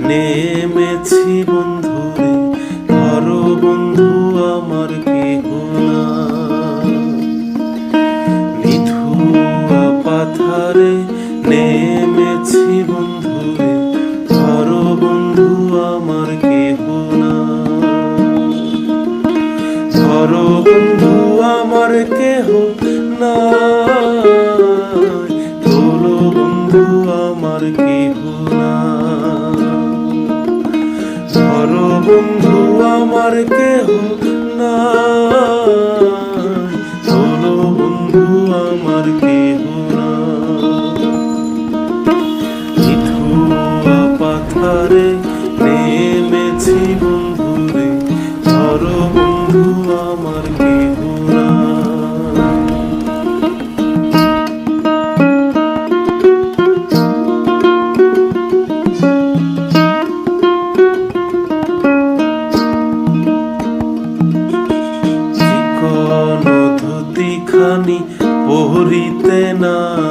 নেমেছি বন্ধু রে। ঘর বন্ধু আমার কেহ না। নিথুয়া পাথারে নেমেছি বন্ধু রে। ঘর বন্ধু আমার কেহ না। ঘর বন্ধু আমার কেহ না। আমার কেহ না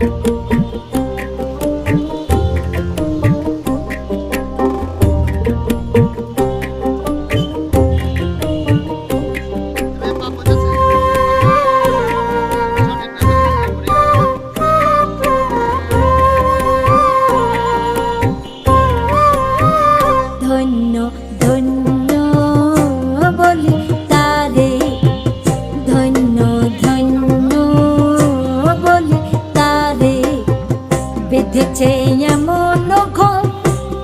ধন্য বেঁধেছে এমন ঘর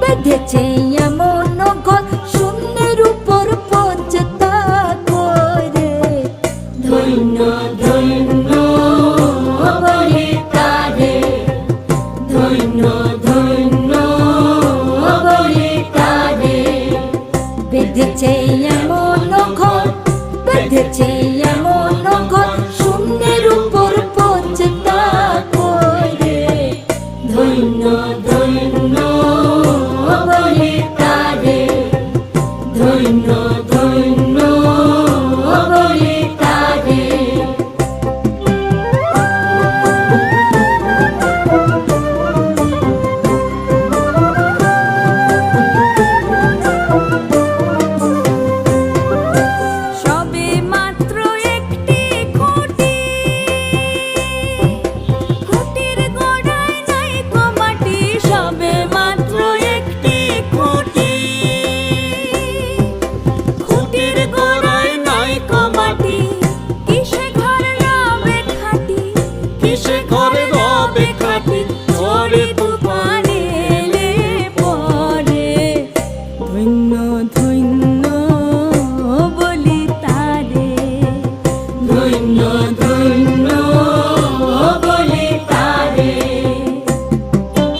বেঁধেছে এমন ঘর শূন্যের উপর পঞ্চতা করে। ধন্য ধন্য বলি তারে। ধন্য ধন্য বলি তারে। বেঁধেছে এমন ঘর বেঁধেছে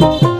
Música